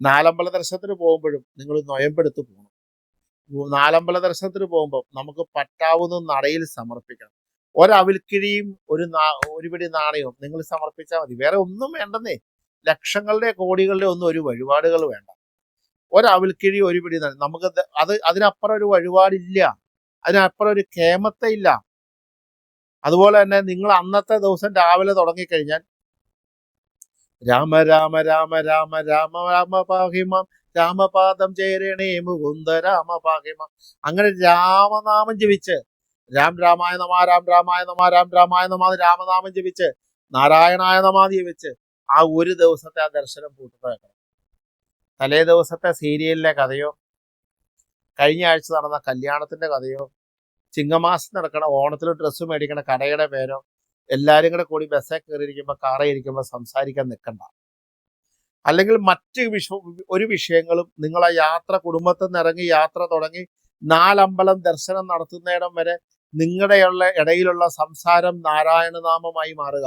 നാലമ്പല ദർശനത്തിന് പോകുമ്പോഴും നിങ്ങൾ നൊയമ്പെടുത്ത് പോകണം. നാലമ്പല ദർശനത്തിന് പോകുമ്പോൾ നമുക്ക് പറ്റാവുന്ന നടയിൽ സമർപ്പിക്കണം. ഒരവിൽക്കിഴിയും ഒരു ഒരു പിടി നാണയവും നിങ്ങൾ സമർപ്പിച്ചാൽ മതി. വേറെ ഒന്നും വേണ്ടെന്നേ. ലക്ഷങ്ങളുടെ കോടികളുടെ ഒന്നും ഒരു വഴിപാടുകൾ വേണ്ട. ഒരവിൽക്കിഴി ഒരു പിടി. നമുക്ക് അത് അതിനപ്പുറം ഒരു വഴിപാടില്ല. അതിനപ്പുറം ഒരു കേമത്തെ ഇല്ല. അതുപോലെ തന്നെ നിങ്ങൾ അന്നത്തെ ദിവസം രാവിലെ തുടങ്ങിക്കഴിഞ്ഞാൽ രാമ രാമ രാമ രാമ രാമ രാമ പാഹിമാം. രാമപാദം ചേരണേ മുകുന്ദ രാമ പാഹിമാം. അങ്ങനെ രാമനാമം ജപിച്ച് രാം രാമായ നമ രാം രാമായ നമ രാം രാമായ നമ രാമനാമം ജപിച്ച് നാരായണായ നമാതി ജപിച്ച് ആ ഒരു ദിവസത്തെ ആ ദർശനം പൂട്ടുക തലേ ദിവസത്തെ സീരിയലിലെ കഥയോ കഴിഞ്ഞ ആഴ്ച നടന്ന കല്യാണത്തിന്റെ കഥയോ ചിങ്ങമാസം നടക്കണ ഓണത്തിൽ ഡ്രസ്സ് മേടിക്കണ കടയുടെ പേരോ എല്ലാവരും കൂടെ കൂടി ബസ്സേ കയറിയിരിക്കുമ്പോൾ കാറേ ഇരിക്കുമ്പോൾ സംസാരിക്കാൻ നിൽക്കണ്ട അല്ലെങ്കിൽ മറ്റ് വിഷ ഒരു വിഷയങ്ങളും നിങ്ങളെ യാത്ര കുടുംബത്തിൽ നിന്ന് ഇറങ്ങി യാത്ര തുടങ്ങി നാലമ്പലം ദർശനം നടത്തുന്നിടം വരെ നിങ്ങളുടെയുള്ള ഇടയിലുള്ള സംസാരം നാരായണനാമമായി മാറുക.